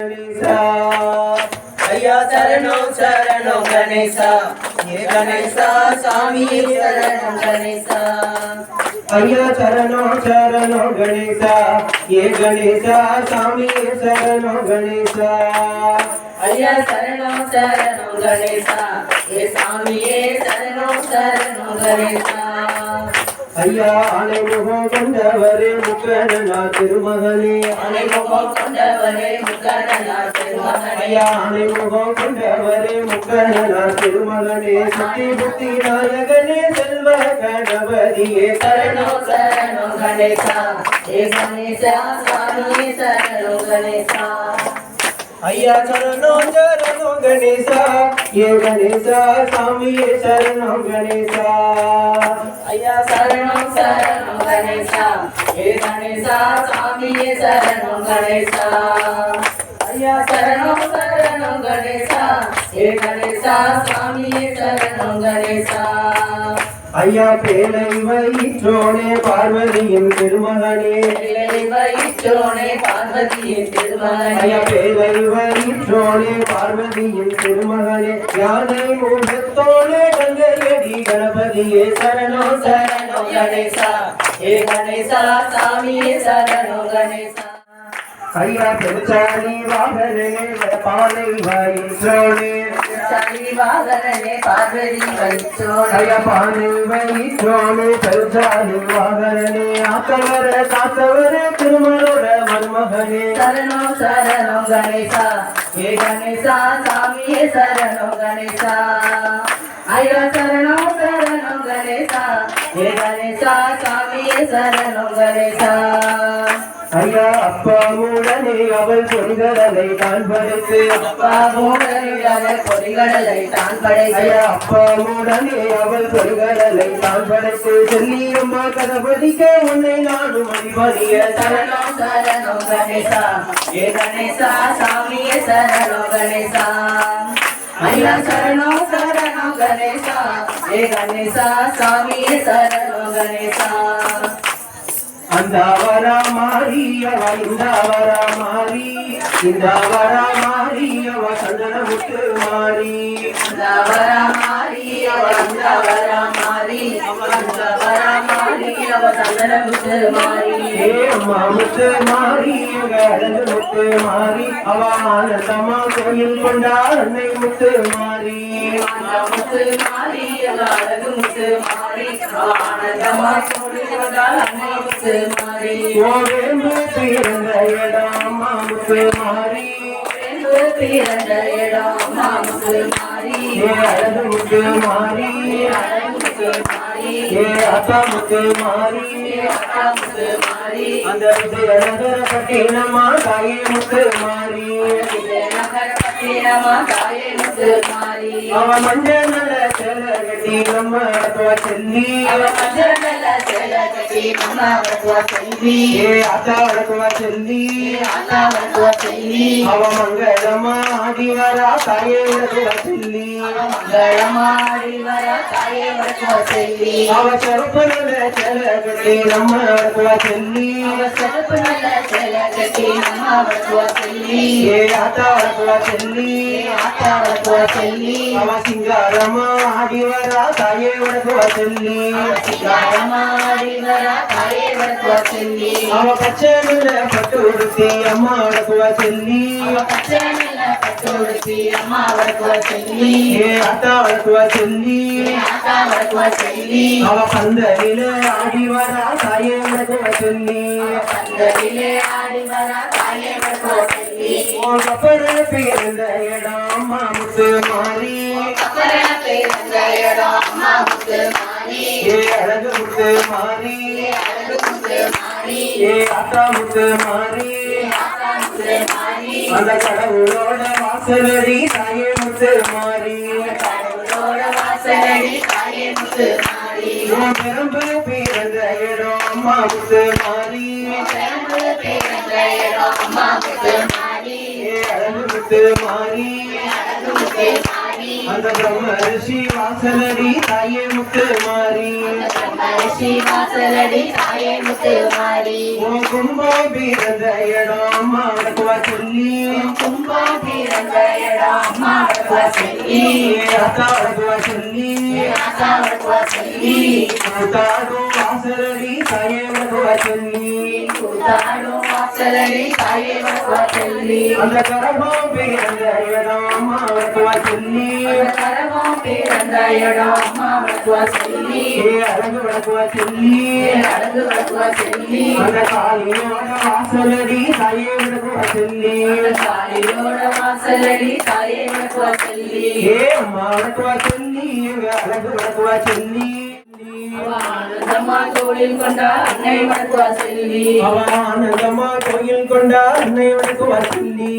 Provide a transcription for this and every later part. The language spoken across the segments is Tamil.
கணேசா ஐயா சரணம் சரணம் கணேசா ஏ கணேசா சாமியே சரணம் கணேசா ஐயா சரணம் சரணம் கணேசா ஏ கணேசா சாமியே சரணம் கணேசா ஐயா சரணம் சரணம் கணேசா ஏ சாமியே சரணம் சரணம் கணேசா ஐயா அனைமுகம் கொண்டவரே முக்கடனா திருமகனே அனைமுகம் கொண்டவரே முக்கடனார் திருமகனே ஐயா அனைமுகம் கொண்டவரே முக்கடனா திருமகனே சுத்தி புத்தி நாயகனே செல்வ கணபதியே சரணோ சரணோ கணேசா ஏ கணேசா சுவாமியே சரணோ கணேசா ஐயா சரணோ சரணோ கணேசா ஏ கணேசா சாமியே சரணோ கணேசா ஐயா சரணோ சரணோ கணேசா ஏ கணேசா சுவாமியே சரணோ கணேசா ஐயா சரணோ சரணோ கணேசா ஏ கணேசா சுவாமியே சரணோ கணேசா ஐயா பேலை வயிற்றோனே பார்வதியின் திருமகனே. வயிற்றோனே பார்வதியின் திருமகனே. ஐயா பேலை வயிற்றோனே பார்வதியின் திருமகனே. யானை முகத்தோனே கங்கையடி கணபதியே சரணோ சரணோ கணேசா. ஏ கணேசா சாமியே சரணோ கணேசா. ஐயா பெருச்சாலி வாகனே பாலை வயிற்றோனே. வாகனே பார்வதி வயிற்றோனே ஐயா பானை வயிற்றோனே பெருச்சாலி வாகனே ஆத்தவர காத்தவர திருமலோட மன்மகனே சரணோ சரணோ கணேசா ஏ கணேசா சாமியே சரணோ கணேசா ஐயா சரணோ சரணோ கணேசா ஏ கணேசா சாமியே சரணோ கணேசா ஐயா அப்பா மூடனே அவள் பொறிகளை தான் படைத்து பாபோடனை பொறிகடலை தான் படைத்து ஐயா அப்பா மூடனே அவள் பொறிகளை தான் படைத்து செல்லியம்மா கதபதிக்க உன்னை நாடும் அதிபதிய சரணோ சரணோ கணேசா. ஏ கணேசா சாமியே சரணோ கணேசா. ஐயா சரணோ சரணோ கணேசா. ஏ கணேசா சாமியே சரணோ கணேசா. அந்த வரா மாறி அவ இந்த வரா மாறி. இந்த வரா மாறி அவ சந்தன முத்து மாறி வர மாறி அவ முத்து மாறி முத்து மாறி எங்க கோயில் அன்னை முத்து மாறி முத்து மாறி முத்து மாறி அன்னை முத்து மாறி இடம் முத்து மாறி பிறந்து பிறந்த இடம் மாமுத்து மாறி ஏ மாறி அழகு மாறி ஏ அத்தா மாறி அக்கா மாறி அந்த விஜயநகர பட்டினமா தாயே முத்து மாறி பட்டினமா தாயே முத்து மாறி அவ மஞ்சள் நல்ல கட்டி நம்ம செல்லி. அவ மஞ்சள் நல்ல சேலை கட்டி நம்ம அவளுக்குவ செல்வி ஏ அத்தா அடக்குவ செல்லி அக்கா அவளுக்குவ செல்வி அவ மங்களமா ஆடி வரா தாயே அடக்குவ செல்லி மங்களமாடி வர தாயே அவளுக்குவ செல்வி அவ சிறப்பு நல்ல சேல கட்டி நம்ம அடக்குவ செல்லி அவ சிறப்பு நல்ல சேலை கட்டி நம்ம அவளுக்குவ செல்வி ஏ அத்தா அடக்குவ செல்லி அக்கா அவளுக்குவ செல்வி அவ சிங்காரமா ஆடி வரா தாயே அடக்குவ செல்லி சிங்காரமாடி வர தாயே அவளுக்குவ செல்வி அவ பச்சை நல்ல பட்டு உடுத்தி அம்மா அடக்குவ செல்லி அவ பச்சை நல்ல பட்டு உடுத்தி அம்மா அவளுக்குவ செல்வி ஏ அத்தா அடக்குவ செல்லி அக்கா அவளுக்குவ செல்வி அவ பந்தலில ஆடி வரா தாயே அடக்குவ செல்லி பந்தலிலே ஆடி வர தாயே அவளுக்குவ செல்வி உன் கப்பர பிறந்த இடம் அம்மா முத்து மாறி ஏ அழகு முத்து மாறி. ஏ அத்தா முத்து மாறி. அந்த கடவுளோட வாசலடி தாயே முத்து மாறி பெரும்பு பிறந்த இடம் அம்மா முத்து மாறி. பிரம்ம ரிஷி வாசலடி தாயே முத்து மாறி. ரிஷி வாசலடி தாயே முத்து மாறி. உன் கும்பம் பிறந்த இடம் அம்மா வடக்குவா சொல்லி. கும்பம் பிறந்த இடம் அம்மா வடக்குவா சொல்லி. அக்கா வடக்குவா சொல்லி. ஆசா வடக்குவா சொல்லி. கூத்தாடும் வாசலடி தாயே வடக்குவா சொல்லி. கூத்தாடும் வடக்குவா சொல்லி ஏ அழகு சொல்லி தோளில் கொண்டா அன்னை வடக்குவா சொல்லி அவ ஆனந்தமா கோயில் கொண்டா அன்னை வடக்குவா சொல்லி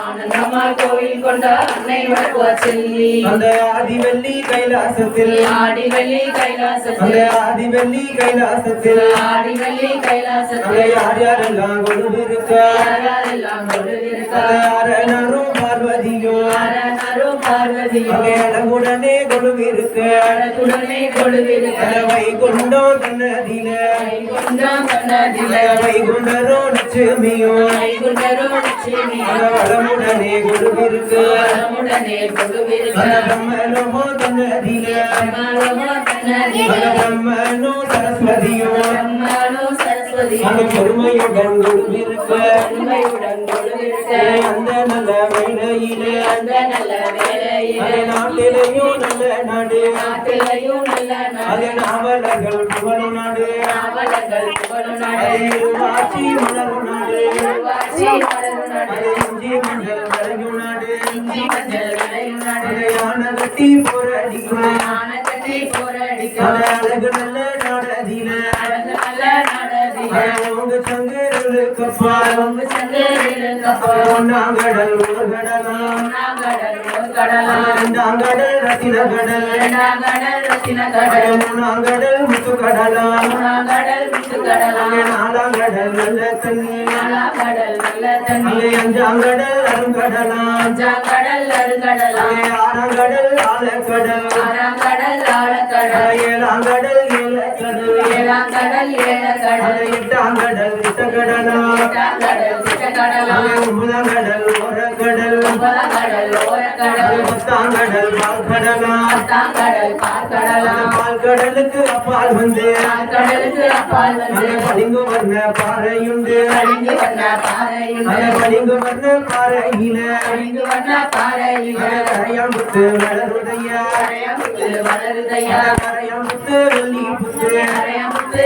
ஆனந்தமா கோவில் கொண்டா அன்னை வடக்குவா சொல்லி அந்த ஆதிவல்லி கைலாசத்தில் ஆடி வெள்ளி அந்த கைலாசத்தில் ஆதிவல்லி கைலாசத்தில் ஆடி வெள்ளி அங்க கைலாசத்தில் யார் யாரெல்லாம் கொடுவிருக்க யாரெல்லாம் கொடுவிருக்கா அரணரும் பார்வதியும் அரணரும் பார்வதியும் அங்கே அழகுடனே கொடுவிருக்க அழகுடனே கொடுவிருக்க வைகுண்டம் கண்ணதில. வைகுண்டம் கண்ணதில. வைகுண்டரோ லட்சுமியும் வைகுண்டரும் லட்சுமியும் அந்த வளமுடனே கொடுவிருக்க வளமுடனே கொடுவிருக்க அந்த பிரம்மனமோ கண்ணதில. மங்களமோ கண்ணதில. அந்த பிரம்மனோ சரஸ்வதியும் பிரம்மனோ சரஸ்வதி அந்த உண்மையுடன் கொடுவிருக்க அந்த நல்ல வேலையில நாட்டிலேயும் நல்ல நாடு. அது நாவலர்கள் புகழும் நாடு. இருவாட்சி மலரும் நாடு. இஞ்சி மஞ்சள் வரையும் நாடு. கட்டி போராடிக்கும். போராடிக்கும் அது அழகு நல்ல நாடதில அழகு நல்ல நாடதில அது உங்க சங்கருக்கு பால் உங்க சங்கரிருக்கப்போ ஒன்னாங்கடல் ஒரு கடலாம் நாங்கடல் ஒரு கடலாம் ரெண்டாங்கடல் ரத்தின கடல். இரண்டாம் கடல். ரத்தின கடல். மூணாங்கடல் முத்து கடலாம் மூணாம் கடல். விட்டு கடலாம் நாலாங்கடல் நல்ல தண்ணி. நாலாம் கடல் நல்ல தண்ணி. அங்கே அஞ்சாங்கடல் அருங்கடலாம் அஞ்சாம் கடல் அருங்கடலாம் அங்கே ஆறாங்கடல் ஆழக்கடல் ஆறாம் கடல் ஆழக்கடல் ஏழாம் கடல் ஏழக்கடல் அங்கே எட்டாங்கடல் திட்டக்கடலாம் எட்டாம் கடல் திட்டக்கடலாம் அங்கே ஒன்பதாங்கடல் ஓரக்கடல் ஒன்பதாம் கடல் ஓரக்கடல் அங்கே பத்தாங்கடல் பால்கடலாம் பத்தாம் கடல் பார்க்கடலாம் பால்கடலுக்கு அப்பால் வந்து. கடலுக்கு அப்பால் வந்து. பளிங்கு வர்ண பாறையுண்டு. பளிங்கு வர்ண பாறையில. கரையாம்புத்து வளருதையா. கரையமுத்து வளருதையா. கரையாம்புத்து வெள்ளி புத்து கரையமுத்து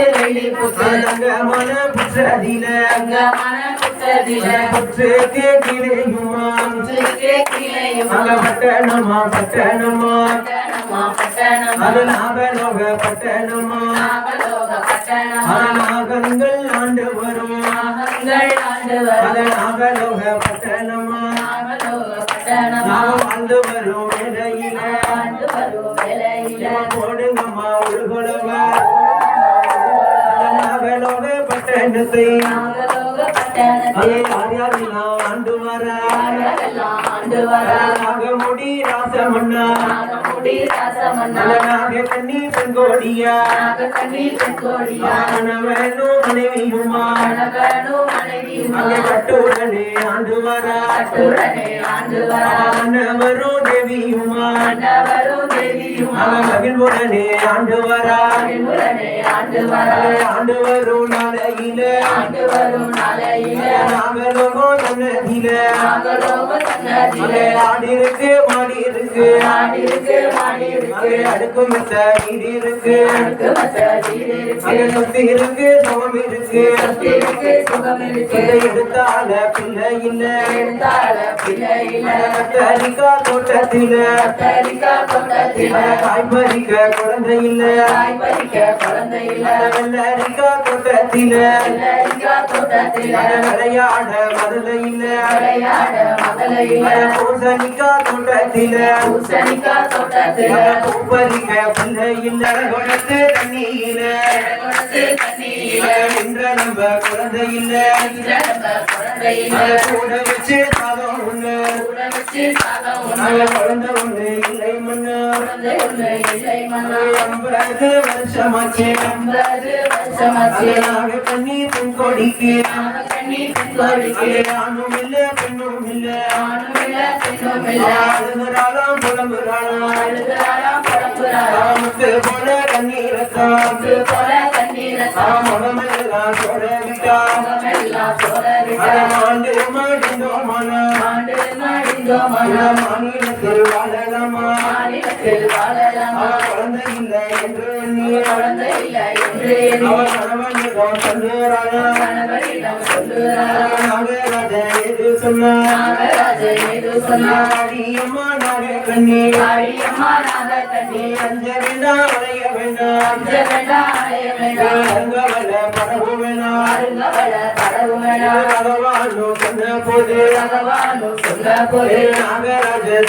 புற்றதில புற்றுக்கு கிளையுமா பட்டணமா பட்டணமா அது நாகலோக பட்டணமா நாகங்கள் ஆண்டு வரும் நாகங்கள் ஆண்டு அது வரும் நாகலோக பட்டணமா நாகலோக பட்டணமா நாகம் வாழ்ந்து வரும் பட்டணத்தை யார் யாரெல்லாம் ஆண்டு வர. யாரெல்லாம் ஆண்டு வரா. நாகமுடி ராசமன்னா நாகமுடி ராசமன்னா நாக கண்ணி பெண்கோடியா. நாகக்கண்ணி பெண்கோடியா. கணவனும் மனைவியுமா. கணவனும் மனைவியுமா. கட்டுடனே ஆண்டு வர. கட்டுடனே ஆண்டு வரா. கணவரும் தேவியுமா. ஆண்டவரும் தேவியுமா. அவன் மகிழ்வுடனே ஆண்டு வர. உடனே ஆண்டு வரா. ஆண்டு வரும் நாளையில. ஆண்டு வரும் நாளையில. நாகலோகம் தன்னதில நாகலோக சன்னதியில. அங்கே ஆடி இருக்கு மாடி இருக்கு மாடி இருக்கு மாடி இருக்கு அங்கே அடுக்கு மெத்த வீடு இருக்கு அடுக்கு மத்த வீடு இருக்கு சுத்தி இருக்கு சமம் இருக்கு. சுத்தி இருக்கு சுகம் இருக்கு. எடுத்தால பிள்ளை இல்ல. எழுத்தாள பிள்ளை இல்ல. கத்தரிக்கா தோட்டத்தில. கத்தரிக்கா தோட்டத்தில. காய் பறிக்க குழந்தை இல்ல. காய் பறிக்க குழந்தை இல்ல. வெள்ளரிக்கா தோட்டத்தில. வெள்ளரிக்கா தோட்டத்தில. விளையாட மதுரை இல்ல. விளையாட மகளை இல்ல. பூசணிக்கா தோட்டத்தில பூசணிக்கா தோட்டத்தில பூ பறிக்க பிள்ளை இல்ல குளத்து தண்ணியில. குளத்து தண்ணியில நின்ற நம்ம குழந்தை இல்ல இழந்த குழந்தை இல்ல கூட வச்சு சாதம் ஒண்ணு. கூட வச்சு சாதம் ஒண்ணு. குழந்தை ஒண்ணு. குழந்தை ஒண்ணு இல்லை மன்னா ஐம்பது வருஷமாச்சு ஐம்பது வருஷமாச்சு நாக கண்ணி பெண் கொடிக்கு நாம கண்ணி பெண்கோடிக்கு ஆணும் இல்ல பெண்ணும் இல்ல ஆணும் இல்ல பெண்ணும் இல்ல அழுகுறாளாம் புலம்புறாளாம் அழுகிறாராம் புலம்புறாராம் ராமத்து போல கண்ணீரத்தான் இது போல கண்ணீரத்தான் முகமெல்லாம் சோட விட்டா முகமெல்லாம் சோர விட்டா மாண்டு மாடிந்தோமானா ஆண்டு மடிந்தோமனா மாநிலத்தில் வாழலாமா மாநிலத்தில் வாழலாமா அவ குழந்தை இல்லை என்று எண்ணி குழந்தை இல்லை என்று எண்ணி அவ கணவனிடம் சொல்லுறானா கணவரிடம் சொல்லுகிறாரா. நாகராஜன் எது சொன்னா நாகராஜன் ஏதோ சொன்னார்? அடியம்மா நாக கண்ணி ஆழியம்மா நாக கண்ணி அஞ்ச வேண்டாம் அலைய வேண்டாம் அஞ்ச வேண்டாம் அலைய வேண்டாம் அங்கவல பரவு வேணாம் அருங்கவள படவும் வேண்டாம் பகவானோ சொன்ன போது பகவானும் சொன்ன போது நாகராஜன்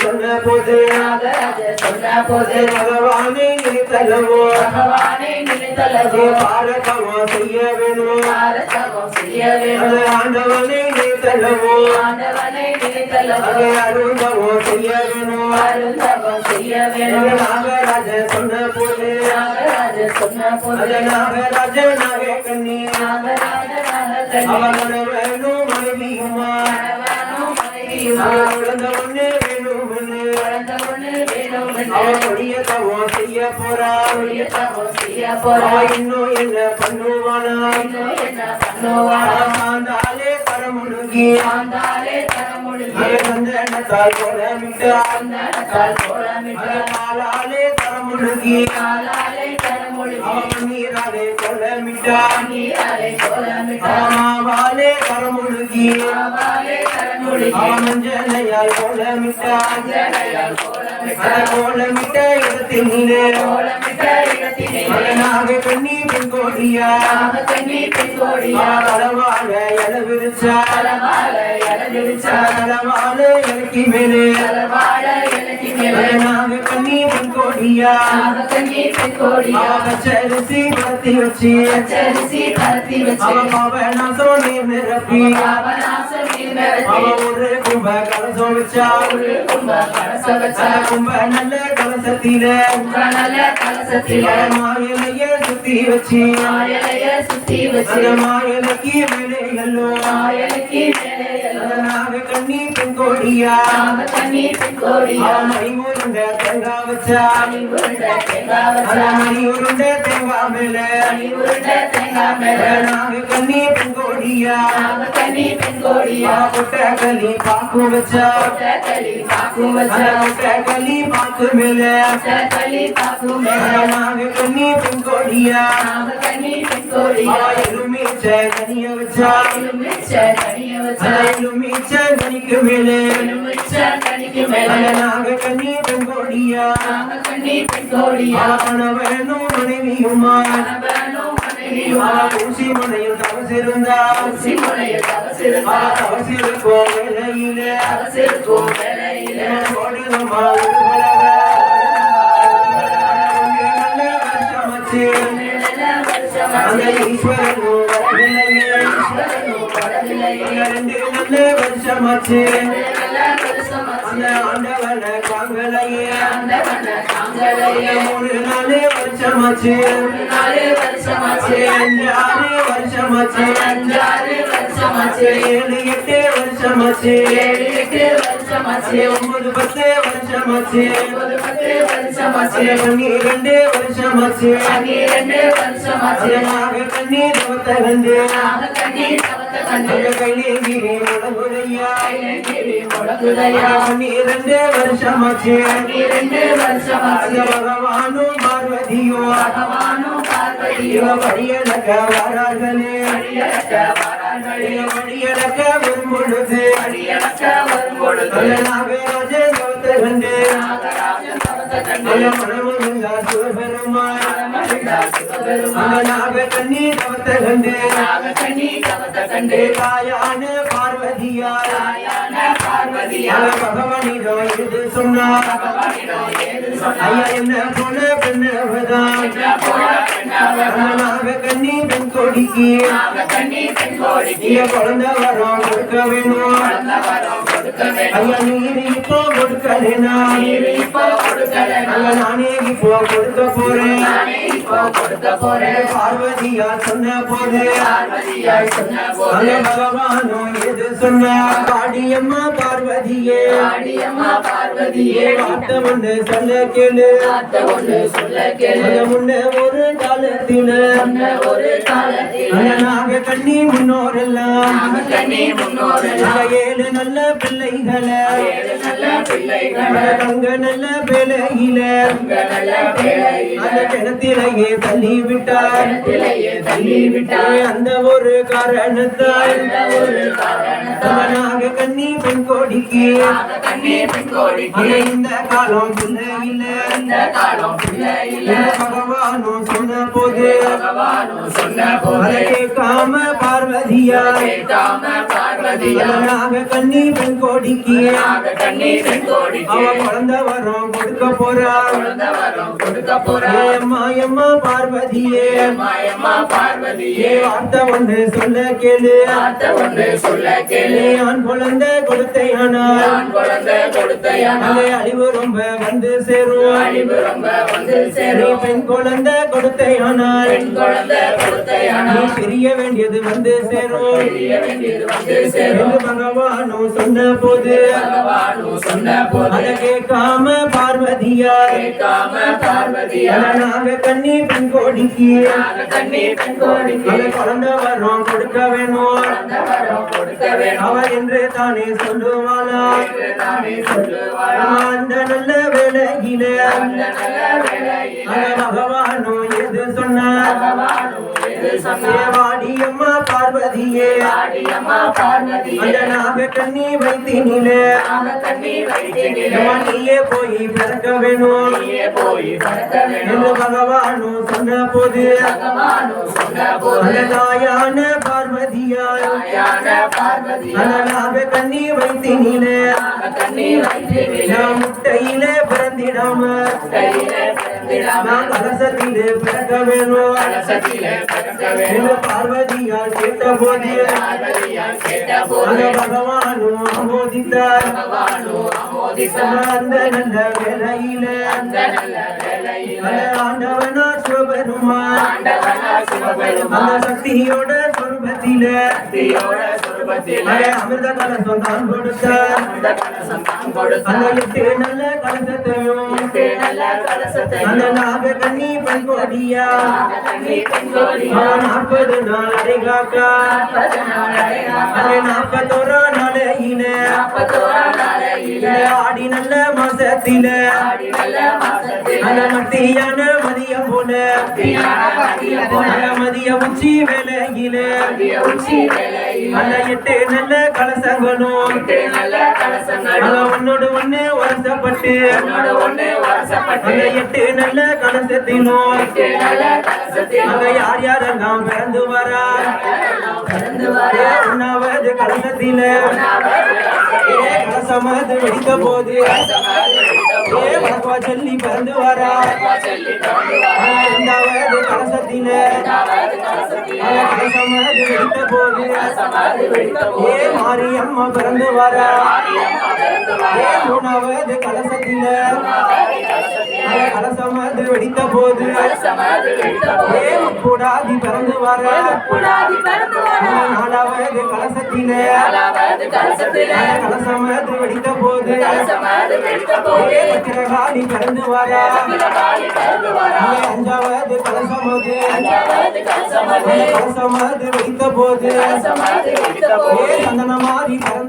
நாகராஜன் சொன்ன போது நாகராஜன் சொன்ன போது நாகராஜன் சொன்ன போது அது நாகராஜன் நாக கண்ணி. நாகராஜ நாக அவன் கண்ணி. வேணும் மனைவியுமா? கணவனும் மனைவியுமா? அவன் குழந்தவனே வேணும் ஒண்ணு அவன் செய்ய போறா. தவம் செய்ய போறான் இன்னும் என்ன பண்ணுவானா? இன்னும் என்ன பண்ணுவான்? அவன் ஆண்டாலே பரமுழுகி ஆண்டாலே தர முடியும் அவன் சந்தனத்தால் கோலமிட்டா சந்தனத்தால் கோலமிட்டு காலாலே பரமுழுகி காலாலே தர முடியும் அவன் நீராலே கோலமிட்டா. நீராலே கோலமிட்டு. மாவாலே பரமுழுகி ஆவாலே தர முடியும் அவன் மஞ்சளையால் கோலமிட்டா. ஜனையால் கோலமிட்டு. கோலமிட்ட இடத்திலே கோலமிட்ட இடத்திலே அவனாக கண்ணி பெண் கோடியா நாக கண்ணி பெண்கோடியா. அளவால இளவிருச்சா. தலவாழ இழந்திருச்சா அளவால இலக்கி மேலே. தலவாழ இலக்கி மேலே. அவனாக கண்ணி பெண் கோடியா நாக கண்ணி பெண்கோடியா. அவ பச்சரிசி பருத்தி வச்சு. பச்சரிசி பருத்தி வச்சு. அவ பவனாசம் நீர் நிரப்பி. நீர் கும்ப கலசம் வச்சா கும்ப நல்ல கலசத்தில நல்ல கலசத்தில மாயிலைய சுத்தி வச்சு. மாயலைய சுத்தி வச்சு மேலே மாயலைக்கு மேலே எல்லாம் அவனாக கண்ணி பெண் கோடியா நாக கண்ணி பெண்கோடியா அவ மணி உருண்ட தேங்காய் வச்சா மணி உருண்டை தேங்காய் அந்த வச்சா மணி உருண்ட தேங்காய் மேல மணி உருண்டை தேங்காய் மேல அவனாக கண்ணி பெண் கோடியா நாக கண்ணி பெண்கோடியா கொட்ட களி பாக்கு வச்சா களி பாக்கும் வச்சா அந்த கொட்ட களி பாக்கு மேல களி பாக்கும் மேல அவனாக கண்ணி பெண் கோடியா நாக கண்ணி பெண்கோடியா அவ எலுமிச்ச கனிய வச்சா எலுமிச்ச கனிய வச்சா அந்த எலுமிச்ச கனிக்கு மேலே கனிக்கு மேல அவனாக கண்ணி பெண் கோடியா கண்ணி கணவனும் ஊசி மனையில் தவசிருக்கும் கோடிதமா அந்த ஈஸ்வரன் వర్షమచ్చే. அந்த ஆண்டவனை தாங்களையே மூணு நாலு வருஷமாச்சு. நாலு வருஷமாச்சு. அஞ்சாறு வருஷமாச்சு. அஞ்சாறு வருஷமாச்சு. ஏழு எட்டு வருஷமாச்சு. ஏழு எட்டு வருஷமாச்சு. ஒன்பது பத்து வருஷமாச்சு. ஒன்பது பத்து வருஷமாச்சு. பன்னிரெண்டு வருஷமாச்சு. பன்னிரண்டு வருஷமாச்சு. நாக கண்ணி தவத்த கண்டு நாக கண்ணி தவத்த கண்டு அந்த கைலேங்கிரி முடங்குதையா கைலங்கிரி முழங்குதையா பன்னிரெண்டு வருஷமாச்சு பன்னிரண்டு வருஷமாச்சு அந்த பகவானும் பார்வதியும் பகவானும் பார்வதியோ இவ படியலக்க வரார்களே அடியளக்க வரார்களே இவ படியலக்க வரும்பொழுது அடியளக்க வரும் பொழுது அந்த நாகராஜ தாயான பார்வதியார் சொன்னார் ஐயா என்ன போல பெண்ணவதான் கண்ணி பெண் கொடிக்கு குழந்தை வரம் கொடுக்க வேணும் வரம் நீர் இப்போ நானே இப்போ கொடுக்க போறேன் பார்வதியா சொன்ன போது பகவானோ எது சொன்ன பாடியம்மா பார்வதியே பார்வதியே வார்த்தை சொல்ல கேளு முன்ன ஒரு காலத்தில ஒரு காலத்தில் நாக கண்ணி முன்னோரெல்லாம் ஏழு நல்ல பிள்ளை பிள்ளைகள். தங்க நல்ல வேலையில அந்த கிணத்திலேயே தள்ளி விட்டார் கிணத்திலேயே தள்ளி விட்டார் அந்த ஒரு காரணத்தால் அவனாக கண்ணி பெண் கோடிக்கு இந்த காலம் பிள்ளையில. பகவானும் சொன்ன போது அதை கேட்காம பார்வதியா கேட்காம பார்வதியா அவனாக கண்ணி பெண் கோடிக்கு நாக கண்ணி பெண் கோடிக்கு அவ குழந்தை வரம் கொடுக்க போறா எம்மா பார்வதியே. மாயம்மா பார்வதியே. வார்த்தை ஒன்று சொல்ல கேளு. வார்த்தை ஒன்று சொல்ல கேளு. நீ ஆண் குழந்தை கொடுத்தையானால் நான் குழந்தை கொடுத்தையான அங்கே அழிவு ரொம்ப வந்து சேரும். அழிவு ரொம்ப வந்து நீ சேரும். பெண் குழந்தை கொடுத்தையானால் பெண் குழந்தை கொடுத்தையான நீ பிரிய வேண்டியது வந்து சேரும். தெரிய வேண்டியது வந்து சேரும். சொன்ன போது பகவானும் சொன்ன போது அதை கேட்காம பார்வதியார். கேட்காம பார்வதியா நாங்க கண்ணி பெண் கோடிக்கு நாக கண்ணி பெண் கோடிக்கு அதை குழந்தை வரம் கொடுக்க வேணும்? குழந்த வரம் கொடுக்க வேணும்? அவ என்று தானே சொல்லுவாரா? அந்த நல்ல வேலையில பகவானும் எது சொன்னார்? வாடியம்மா பார்வதியே. நாக கண்ணி வைத்தினிலே. நீயே போய் பிறக்க வேணும். என்று பகவானும் சொன்ன போது தாயான பார்வதியார் தாயான பார்வதியா அந்த நாக கண்ணி வைத்தினிலே. முட்டையில பிறந்திடாம. நான் கலசத்திலே பிறக்க வேணும். என்று பார்வதியார் கேட்ட போது அந்த பகவானும் ஆமோதித்தார். அந்த நல்ல வேலையில ஆண்டவனா சிவபெருமான். அந்த சக்தியோட சொருபத்தில பக்தியோட சுரூபத்திலே அமிர்த நல்ல கலசத்தையும் நல்ல கண்ணி கண்ணி பெண்கோடி அவன் நாற்பது நாள் அடைகாக்கா நாற்பது நாள் நாற்பத்தோரா நாளையில ஆடி நல்ல மாசத்தில நல்ல மத்தியான மதியம் போல மதிய உச்சி வேலையில எட்டு நல்ல கலசங்களும். ஒன்னோடு ஒண்ணு வருஷப்பட்டு. எட்டு நல்ல கலசத்தில் அங்க யார் பிறந்து வரா? பிறந்து வர? உண்ணாவது கலசத்தில. ஏ கலசமாது வெடிக்க போது. இரண்டாவது கலசத்தில இரண்டாவது கலசத்தில் அங்க கலசமாது வெடிக்க போது சமாதி வெடித்த ஏ மாரியம்மா பிறந்து வரா போதியம்மா பிறந்து வர ஏ மூணாவது கலசத்தில கலசமாது வெடித்த போது கூடாதி பிறந்து வரா? நாலாவது கலசத்தில கலசமாது வெடித்த போது பத்திரகாளி பிறந்து வரா? அஞ்சாவது கலசமது கலசமது வெடித்த போது போது சந்தனமாரி பிறந்து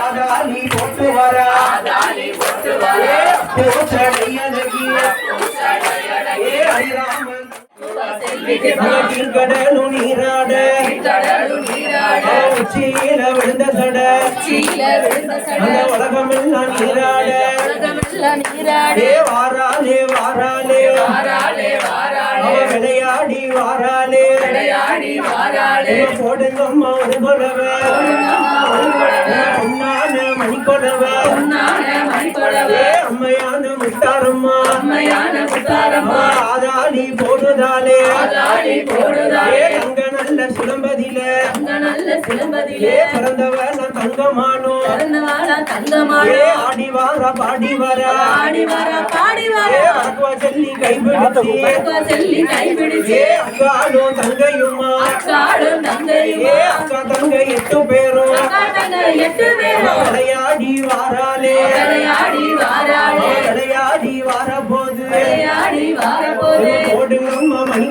ஆதாலி போட்டு வரா கடலும் நீராட. உச்சியில விழுந்த சட. அந்த சட. உலகம் எல்லாம் நீராட. உலகமெல்லாம் நீராட வாராலே வாராலே வாராளே. அவ விளையாடி வாராலே விளையாடி வாராளே. போடுங்கம்மா ஒரு கொலவை பொன்னான மணி கொலவை பொன்னான மணிக்கொடவே ஏ அம்மையான முத்தாரம்மா. அம்மையான முத்தாரம்மா. ஆதாளி போடுதாலே ஆதாளி போடுதாலே தங்க நல்ல சிலம்பதியில. தங்க நல்ல சிலம்பதிலே ஏ பிறந்தவன தங்கமானோ பிறந்தவாளா தங்கமான ஆடி வார பாடி வர பாடி வர பாடி வர அக்குவா செல்லி கைபிடிச்சி அக்கா செல்லி கைப்பிடிச்சு ஏ அக்காலோ தங்கையுமா. அக்காடும் தங்கையுமா. அக்கா தங்கை எட்டு பேரும் அக்கா தங்க எட்டு பேரும் விளையாடி வாராலே விளையாடி வாராளே. விளையாடி வாரபோது. விளையாடி வாரபோது. போடுங்கம்மா மணி